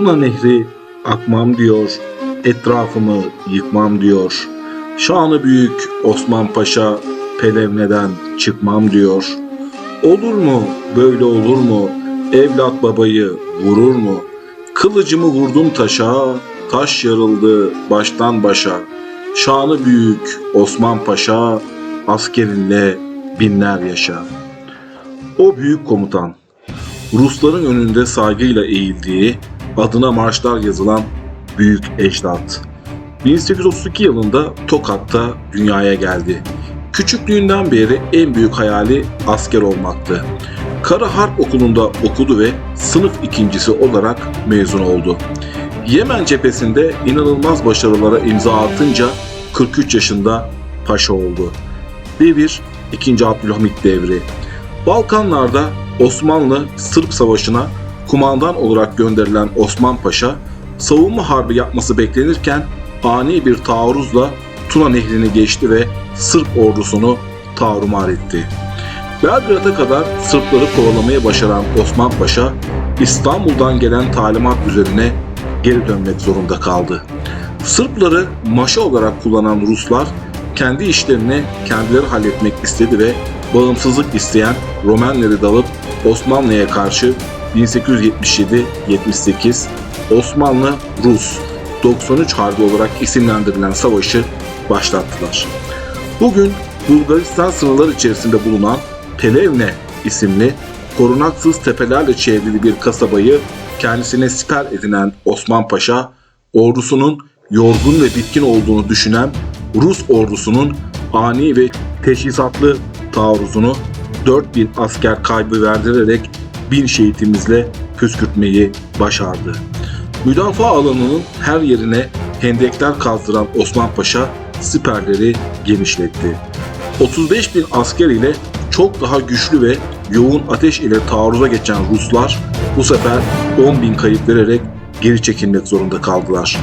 Tuna Nehri akmam diyor, etrafımı yıkmam diyor. Şanı büyük Osman Paşa Pelevne'den çıkmam diyor. Olur mu, böyle olur mu, evlat babayı vurur mu? Kılıcımı vurdum taşa, taş yarıldı baştan başa. Şanı büyük Osman Paşa, askerinle binler yaşa. O büyük komutan, Rusların önünde saygıyla eğildiği, adına marşlar yazılan büyük ecdat. 1832 yılında Tokat'ta dünyaya geldi. Küçüklüğünden beri en büyük hayali asker olmaktı. Kara Harp Okulu'nda okudu ve sınıf ikincisi olarak mezun oldu. Yemen cephesinde inanılmaz başarılara imza atınca 43 yaşında paşa oldu. Bir 2. Abdülhamit devri. Balkanlarda Osmanlı Sırp Savaşı'na kumandan olarak gönderilen Osman Paşa, savunma harbi yapması beklenirken ani bir taarruzla Tuna Nehri'ni geçti ve Sırp ordusunu tarumar etti. Belgrad'a kadar Sırpları kovalamaya başaran Osman Paşa, İstanbul'dan gelen talimat üzerine geri dönmek zorunda kaldı. Sırpları maşa olarak kullanan Ruslar kendi işlerini kendileri halletmek istedi ve bağımsızlık isteyen Romenleri dalıp Osmanlı'ya karşı 1877-78 Osmanlı-Rus 93 Harbi olarak isimlendirilen savaşı başlattılar. Bugün Bulgaristan sınırları içerisinde bulunan Pelevne isimli korunaksız tepelerle çevrili bir kasabayı kendisine siper edinen Osman Paşa, ordusunun yorgun ve bitkin olduğunu düşünen Rus ordusunun ani ve teşhisatlı taarruzunu 4000 asker kaybı verdirerek bin şehitimizle püskürtmeyi başardı. Müdafaa alanının her yerine hendekler kazdıran Osman Paşa siperleri genişletti. 35 bin asker ile çok daha güçlü ve yoğun ateş ile taarruza geçen Ruslar bu sefer 10 bin kayıp vererek geri çekilmek zorunda kaldılar.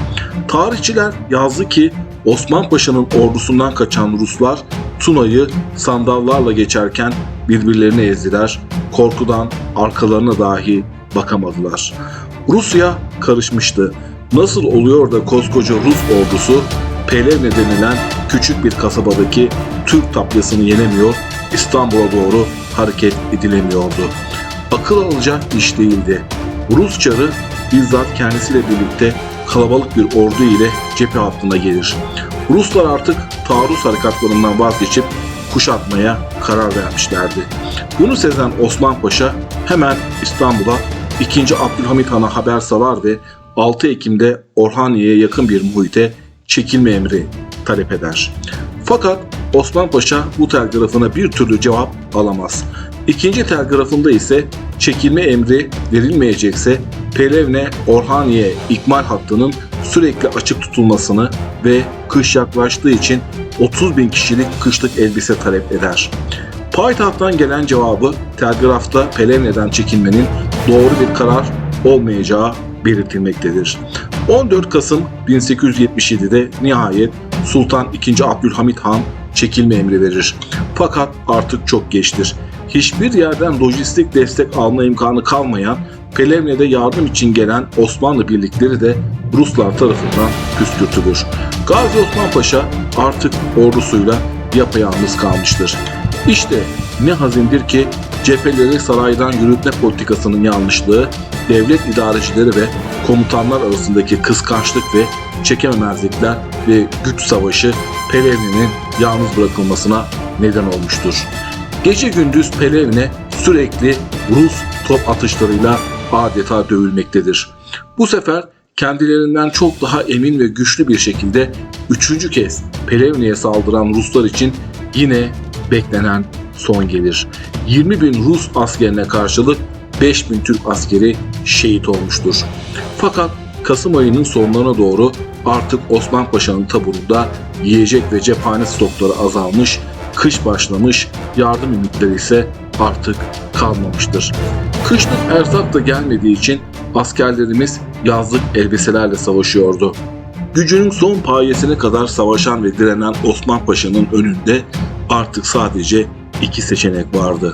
Tarihçiler yazdı ki Osman Paşa'nın ordusundan kaçan Ruslar Tuna'yı sandallarla geçerken birbirlerini ezdiler. Korkudan arkalarına dahi bakamadılar. Rusya karışmıştı. Nasıl oluyor da koskoca Rus ordusu Pelevne denilen küçük bir kasabadaki Türk tapyasını yenemiyor, İstanbul'a doğru hareket edilemiyordu. Akıl alacak iş değildi. Rus çarı bizzat kendisiyle birlikte kalabalık bir ordu ile cephe hattına gelir. Ruslar artık taarruz harekatlarından vazgeçip kuşatmaya karar vermişlerdi. Bunu sezen Osman Paşa hemen İstanbul'a 2. Abdülhamit Han'a haber salar ve 6 Ekim'de Orhaniye'ye yakın bir muhite çekilme emri talep eder. Fakat Osman Paşa bu telgrafına bir türlü cevap alamaz. İkinci telgrafında ise çekilme emri verilmeyecekse Pelevne Orhaniye ikmal hattının sürekli açık tutulmasını ve kış yaklaştığı için 30 bin kişilik kışlık elbise talep eder. Payitahttan gelen cevabı telgrafta Pelevne'den çekilmenin doğru bir karar olmayacağı belirtilmektedir. 14 Kasım 1877'de nihayet Sultan II. Abdülhamit Han çekilme emri verir. Fakat artık çok geçtir. Hiçbir yerden lojistik destek alma imkanı kalmayan Pelevne'de yardım için gelen Osmanlı birlikleri de Ruslar tarafından püskürtülür. Gazi Osman Paşa artık ordusuyla yapayalnız kalmıştır. İşte ne hazindir ki cepheleri saraydan yürütme politikasının yanlışlığı, devlet idarecileri ve komutanlar arasındaki kıskançlık ve çekememezlikler ve güç savaşı Pelevne'nin yalnız bırakılmasına neden olmuştur. Gece gündüz Pelevne sürekli Rus top atışlarıyla adeta dövülmektedir. Bu sefer kendilerinden çok daha emin ve güçlü bir şekilde üçüncü kez Pelevne'ye saldıran Ruslar için yine beklenen son gelir. 20 bin Rus askerine karşılık 5 bin Türk askeri şehit olmuştur. Fakat Kasım ayının sonlarına doğru artık Osman Paşa'nın taburunda yiyecek ve cephane stokları azalmış, kış başlamış, yardım ümitleri ise artık kalmamıştır. Kışlık erzak da gelmediği için askerlerimiz yazlık elbiselerle savaşıyordu. Gücünün son payesine kadar savaşan ve direnen Osman Paşa'nın önünde artık sadece iki seçenek vardı.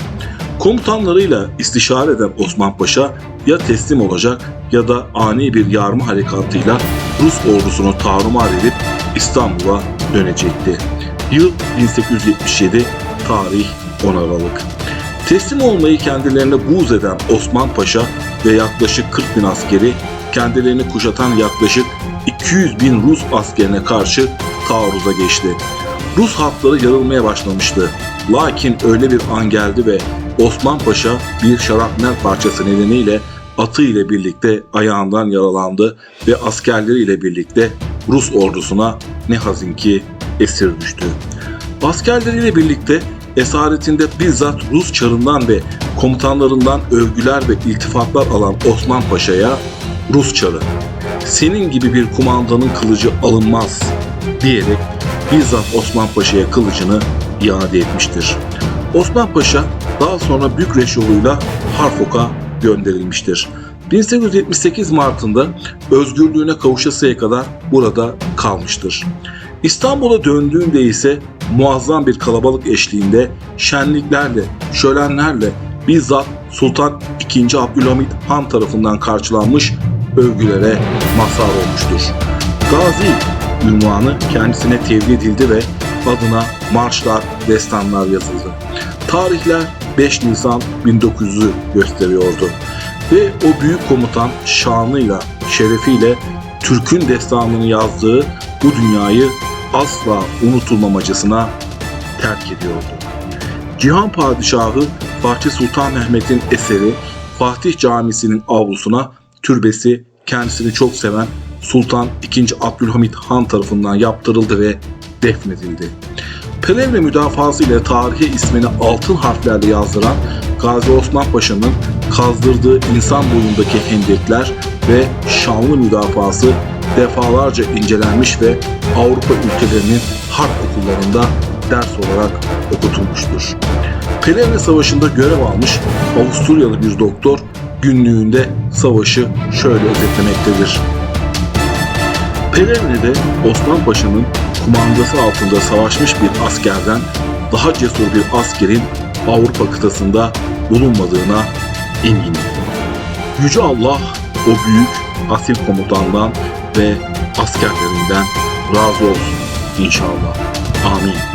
Komutanlarıyla istişare eden Osman Paşa ya teslim olacak ya da ani bir yarma harekatıyla Rus ordusunu tarumar edip İstanbul'a dönecekti. Yıl 1877, tarih 10 Aralık. Teslim olmayı kendilerine buğz eden Osman Paşa ve yaklaşık 40 bin askeri kendilerini kuşatan yaklaşık 200 bin Rus askerine karşı taarruza geçti. Rus hatları yarılmaya başlamıştı. Lakin öyle bir an geldi ve Osman Paşa bir şarapnel parçası nedeniyle atı ile birlikte ayağından yaralandı ve askerleriyle birlikte Rus ordusuna ne hazin ki esir düştü. Askerleriyle birlikte esaretinde bizzat Rus çarından ve komutanlarından övgüler ve iltifatlar alan Osman Paşa'ya Rus çarı, senin gibi bir kumandanın kılıcı alınmaz diyerek bizzat Osman Paşa'ya kılıcını iade etmiştir. Osman Paşa daha sonra Bükreş yoluyla Harfok'a gönderilmiştir. 1878 Mart'ında özgürlüğüne kavuşasıya kadar burada kalmıştır. İstanbul'a döndüğünde ise muazzam bir kalabalık eşliğinde şenliklerle, şölenlerle bizzat Sultan II. Abdülhamit Han tarafından karşılanmış övgülere mazhar olmuştur. Gazi ünvanı kendisine tevdi edildi ve adına marşlar, destanlar yazıldı. Tarihler 5 Nisan 1900'ü gösteriyordu. Ve o büyük komutan şanıyla, şerefiyle Türk'ün destanını yazdığı bu dünyayı asla unutulmamacasına terk ediyordu. Cihan Padişahı Fatih Sultan Mehmet'in eseri Fatih Camisi'nin avlusuna türbesi kendisini çok seven Sultan II. Abdülhamit Han tarafından yaptırıldı ve defnedildi. Pelevne müdafası ile tarihe ismini altın harflerle yazdıran Gazi Osman Paşa'nın kazdırdığı insan boyundaki hendekler ve şanlı müdafası defalarca incelenmiş ve Avrupa ülkelerinin harp okullarında ders olarak okutulmuştur. Pelevne Savaşı'nda görev almış Avusturyalı bir doktor günlüğünde savaşı şöyle özetlemektedir. Pelevne'de Osman Paşa'nın kumandası altında savaşmış bir askerden daha cesur bir askerin Avrupa kıtasında bulunmadığına eminim. Yüce Allah o büyük asil komutandan ve askerlerinden razı olsun inşallah. Amin.